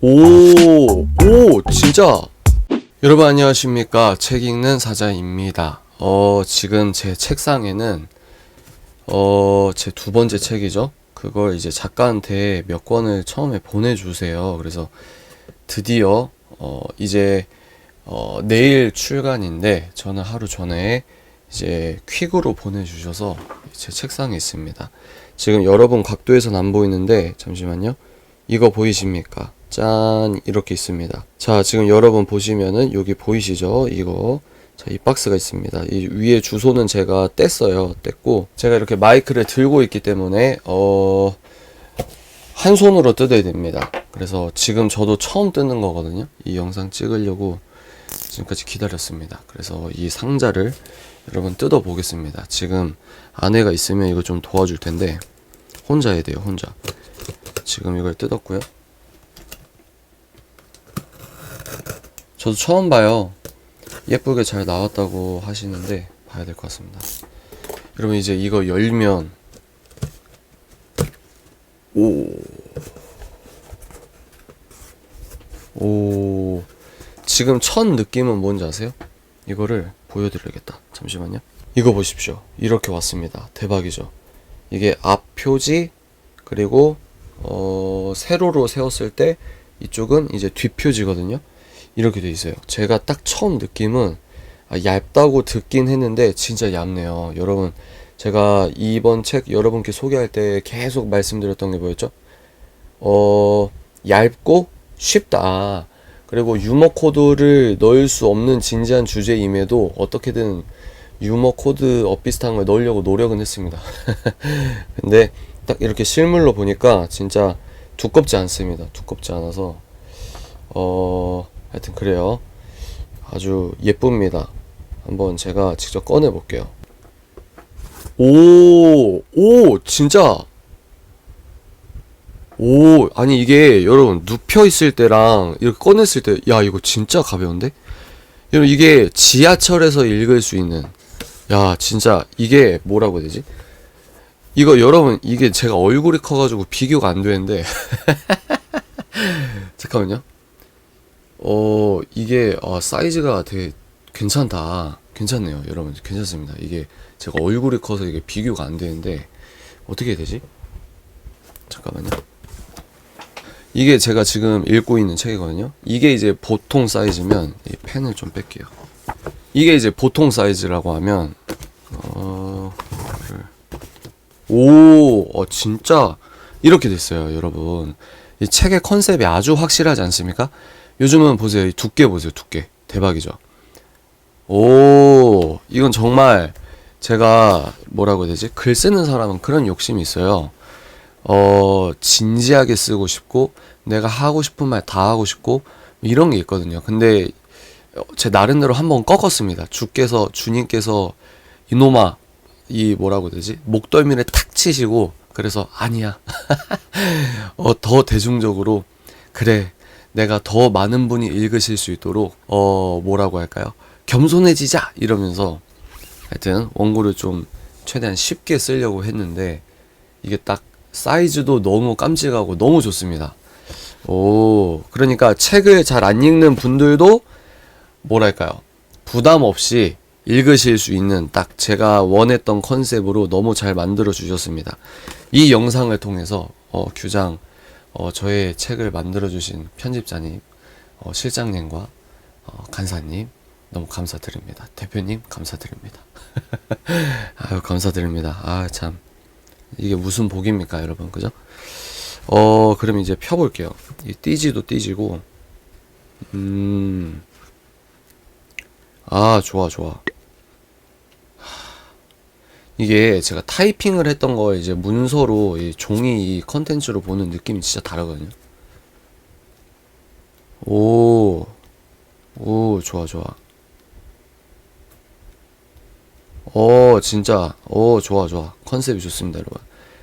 오, 오, 진짜. 여러분 안녕하십니까. 책 읽는 사자입니다. 어, 지금 제 책상에는, 어, 제 두 번째 책이죠. 그걸 이제 작가한테 몇 권을 처음에 보내주세요. 그래서 드디어, 어, 이제, 어, 내일 출간인데, 저는 하루 전에 이제 퀵으로 보내주셔서 제 책상에 있습니다. 지금 여러분 각도에선 안 보이는데, 잠시만요. 이거 보이십니까? 짠 이렇게 있습니다. 자 지금 여러분 보시면은 여기 보이시죠? 이거 자 이 박스가 있습니다. 이 위에 주소는 제가 뗐어요. 뗐고 제가 이렇게 마이크를 들고 있기 때문에 어. 한 손으로 뜯어야 됩니다. 그래서 지금 저도 처음 뜯는 거거든요. 이 영상 찍으려고 지금까지 기다렸습니다. 그래서 이 상자를 여러분 뜯어 보겠습니다. 지금 아내가 있으면 이거 좀 도와줄 텐데 혼자 해야 돼요. 혼자. 지금 이걸 뜯었고요. 저도 처음 봐요. 예쁘게 잘 나왔다고 하시는데 봐야 될 것 같습니다. 여러분 이제 이거 열면 오. 오. 지금 첫 느낌은 뭔지 아세요? 이거를 보여드려야겠다. 잠시만요. 이거 보십시오. 이렇게 왔습니다. 대박이죠. 이게 앞 표지 그리고 어, 세로로 세웠을 때 이쪽은 이제 뒷 표지거든요. 이렇게 돼 있어요. 제가 딱 처음 느낌은 아, 얇다고 듣긴 했는데 진짜 얇네요. 여러분 제가 이번 책 여러분께 소개할 때 계속 말씀드렸던 게 뭐였죠? 어, 얇고 쉽다. 그리고 유머 코드를 넣을 수 없는 진지한 주제임에도 어떻게든 유머 코드 엇비슷한 걸 넣으려고 노력은 했습니다. 근데 딱 이렇게 실물로 보니까 진짜 두껍지 않습니다. 두껍지 않아서 어 하여튼 그래요. 아주 예쁩니다. 한번 제가 직접 꺼내 볼게요. 오, 오, 진짜. 오, 아니 이게 여러분 눕혀 있을 때랑 이렇게 꺼냈을 때, 야 이거 진짜 가벼운데? 여러분 이게 지하철에서 읽을 수 있는, 야 진짜 이게 뭐라고 해야 되지? 이거 여러분 이게 제가 얼굴이 커가지고 비교가 안 되는데 잠깐만요. 어 이게 아, 사이즈가 되게 괜찮다. 괜찮네요, 여러분 괜찮습니다. 이게 제가 얼굴이 커서 이게 비교가 안 되는데 어떻게 되지? 잠깐만요. 이게 제가 지금 읽고 있는 책이거든요. 이게 이제 보통 사이즈면 이 펜을 좀 뺄게요. 이게 이제 보통 사이즈라고 하면 어 오, 어, 진짜 이렇게 됐어요, 여러분. 이 책의 컨셉이 아주 확실하지 않습니까? 요즘은 보세요, 이 두께 보세요, 두께. 대박이죠. 오, 이건 정말 제가 뭐라고 해야 되지? 글 쓰는 사람은 그런 욕심이 있어요. 어, 진지하게 쓰고 싶고, 내가 하고 싶은 말 다 하고 싶고, 이런 게 있거든요. 근데 제 나름대로 한번 꺾었습니다. 주께서, 주님께서, 이놈아, 이 뭐라고 해야 되지? 목덜미를 탁 치시고 그래서 아니야. 어, 더 대중적으로 그래. 내가 더 많은 분이 읽으실 수 있도록 어, 뭐라고 할까요? 겸손해지자 이러면서 하여튼 원고를 좀 최대한 쉽게 쓰려고 했는데 이게 딱 사이즈도 너무 깜찍하고 너무 좋습니다. 오, 그러니까 책을 잘 안 읽는 분들도 뭐랄까요? 부담 없이 읽으실 수 있는 딱 제가 원했던 컨셉으로 너무 잘 만들어 주셨습니다. 이 영상을 통해서 어, 규장 어, 저의 책을 만들어 주신 편집자님, 어, 실장님과 어, 간사님 너무 감사드립니다. 대표님 감사드립니다. 아유 감사드립니다. 아 참 이게 무슨 복입니까 여러분 그죠? 어 그럼 이제 펴볼게요. 이 띠지도 띠지고 음. 아, 좋아, 좋아. 이게 제가 타이핑을 했던 거 이제 문서로 이 종이 이 컨텐츠로 보는 느낌이 진짜 다르거든요. 오, 오, 좋아, 좋아. 어, 진짜, 오, 좋아, 좋아. 컨셉이 좋습니다, 여러분.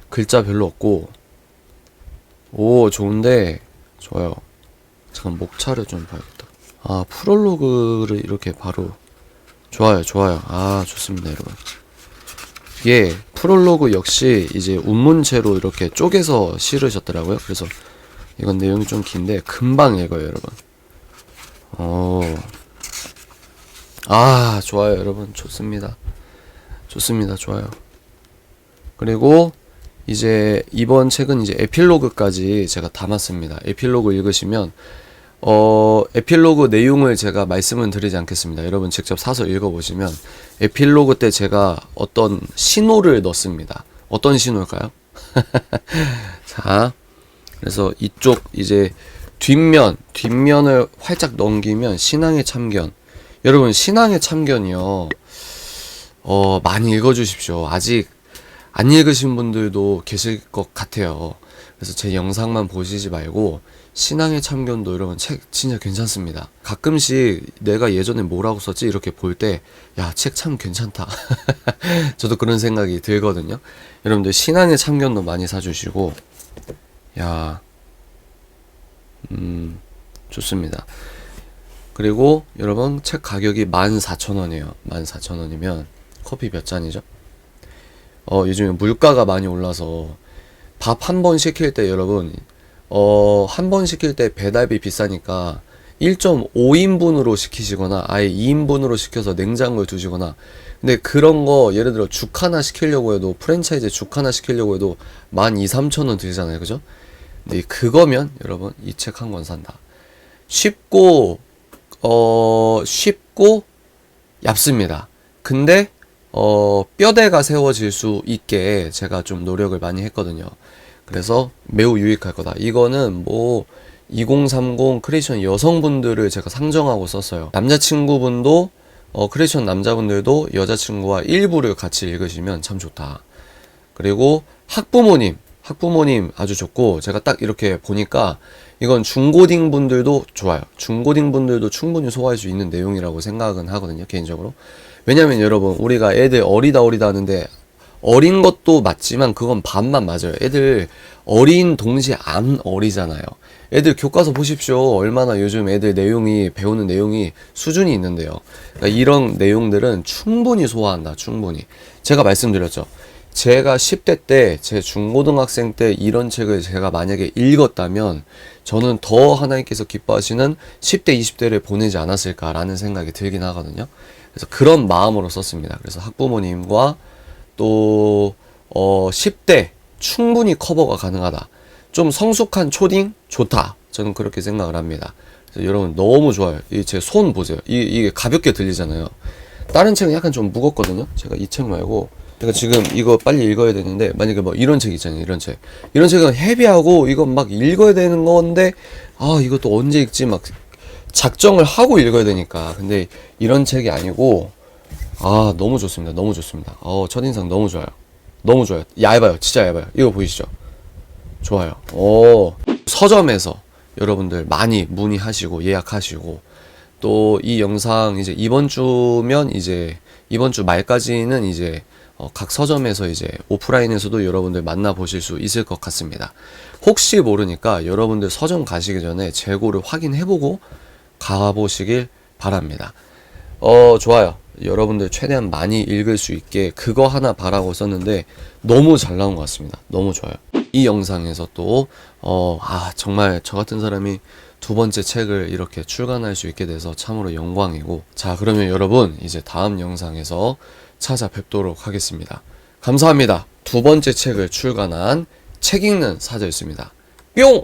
글자 별로 없고, 오, 좋은데, 좋아요. 잠깐 목차를 좀 봐야겠다. 아, 프롤로그를 이렇게 바로, 좋아요, 좋아요. 아, 좋습니다, 여러분. 이게 프롤로그 역시 이제 운문체로 이렇게 쪼개서 실으셨더라고요. 그래서 이건 내용이 좀 긴데 금방 읽어요, 여러분. 어. 아, 좋아요, 여러분. 좋습니다. 좋습니다. 좋아요. 그리고 이제 이번 책은 이제 에필로그까지 제가 담았습니다. 에필로그 읽으시면 어 에필로그 내용을 제가 말씀은 드리지 않겠습니다. 여러분 직접 사서 읽어보시면 에필로그 때 제가 어떤 신호를 넣습니다. 어떤 신호일까요? 자, 그래서 이쪽 이제 뒷면 뒷면을 활짝 넘기면 신앙의 참견. 여러분 신앙의 참견이요. 어 많이 읽어주십시오. 아직 안 읽으신 분들도 계실 것 같아요. 그래서 제 영상만 보시지 말고 신앙의 참견도 여러분 책 진짜 괜찮습니다. 가끔씩 내가 예전에 뭐라고 썼지 이렇게 볼 때 야 책 참 괜찮다. 저도 그런 생각이 들거든요. 여러분들 신앙의 참견도 많이 사주시고 야 음, 좋습니다. 그리고 여러분 책 가격이 14,000원이에요. 14,000원이면 커피 몇 잔이죠? 어, 요즘에 물가가 많이 올라서 밥 한 번 시킬 때 여러분 어, 한 번 시킬 때 배달비 비싸니까 1.5인분으로 시키시거나 아예 2인분으로 시켜서 냉장고에 두시거나 근데 그런 거 예를 들어 죽 하나 시키려고 해도 프랜차이즈 죽 하나 시키려고 해도 12,3,000원 들잖아요. 그죠? 근데 그거면 여러분 이 책 한 권 산다. 쉽고 어 쉽고 얇습니다. 근데 어 뼈대가 세워질 수 있게 제가 좀 노력을 많이 했거든요. 그래서 매우 유익할 거다. 이거는 뭐 2030 크리에이션 여성분들을 제가 상정하고 썼어요. 남자친구분도 어 크리에이션 남자분들도 여자친구와 일부를 같이 읽으시면 참 좋다. 그리고 학부모님, 학부모님 아주 좋고 제가 딱 이렇게 보니까 이건 중고딩 분들도 좋아요. 중고딩 분들도 충분히 소화할 수 있는 내용이라고 생각은 하거든요, 개인적으로. 왜냐면 여러분, 우리가 애들 어리다 어리다 하는데 어린 것도 맞지만 그건 반만 맞아요. 애들 어린 동시에 안 어리잖아요. 애들 교과서 보십시오. 얼마나 요즘 애들 내용이 배우는 내용이 수준이 있는데요. 그러니까 이런 내용들은 충분히 소화한다. 충분히. 제가 말씀드렸죠. 제가 10대 때, 제 중고등학생 때 이런 책을 제가 만약에 읽었다면 저는 더 하나님께서 기뻐하시는 10대, 20대를 보내지 않았을까라는 생각이 들긴 하거든요. 그래서 그런 마음으로 썼습니다. 그래서 학부모님과 또, 어, 10대 충분히 커버가 가능하다. 좀 성숙한 초딩? 좋다. 저는 그렇게 생각을 합니다. 여러분 너무 좋아요. 이 제 손 보세요. 이, 이게 가볍게 들리잖아요. 다른 책은 약간 좀 무겁거든요. 제가 이 책 말고. 제가 지금 이거 빨리 읽어야 되는데, 만약에 뭐 이런 책 있잖아요. 이런 책. 이런 책은 헤비하고 이건 막 읽어야 되는 건데, 아, 이것도 언제 읽지? 막 작정을 하고 읽어야 되니까. 근데 이런 책이 아니고, 아, 너무 좋습니다. 너무 좋습니다. 어, 첫인상 너무 좋아요. 너무 좋아요. 얇아요. 진짜 얇아요. 이거 보이시죠? 좋아요. 오, 서점에서 여러분들 많이 문의하시고 예약하시고 또 이 영상 이제 이번 주면 이제 이번 주 말까지는 이제 어, 각 서점에서 이제 오프라인에서도 여러분들 만나보실 수 있을 것 같습니다. 혹시 모르니까 여러분들 서점 가시기 전에 재고를 확인해보고 가보시길 바랍니다. 어, 좋아요. 여러분들 최대한 많이 읽을 수 있게 그거 하나 바라고 썼는데 너무 잘 나온 것 같습니다. 너무 좋아요. 이 영상에서 또, 어, 아, 정말 저 같은 사람이 두 번째 책을 이렇게 출간할 수 있게 돼서 참으로 영광이고. 자, 그러면 여러분, 이제 다음 영상에서 찾아뵙도록 하겠습니다. 감사합니다. 두 번째 책을 출간한 책 읽는 사제였습니다. 뿅!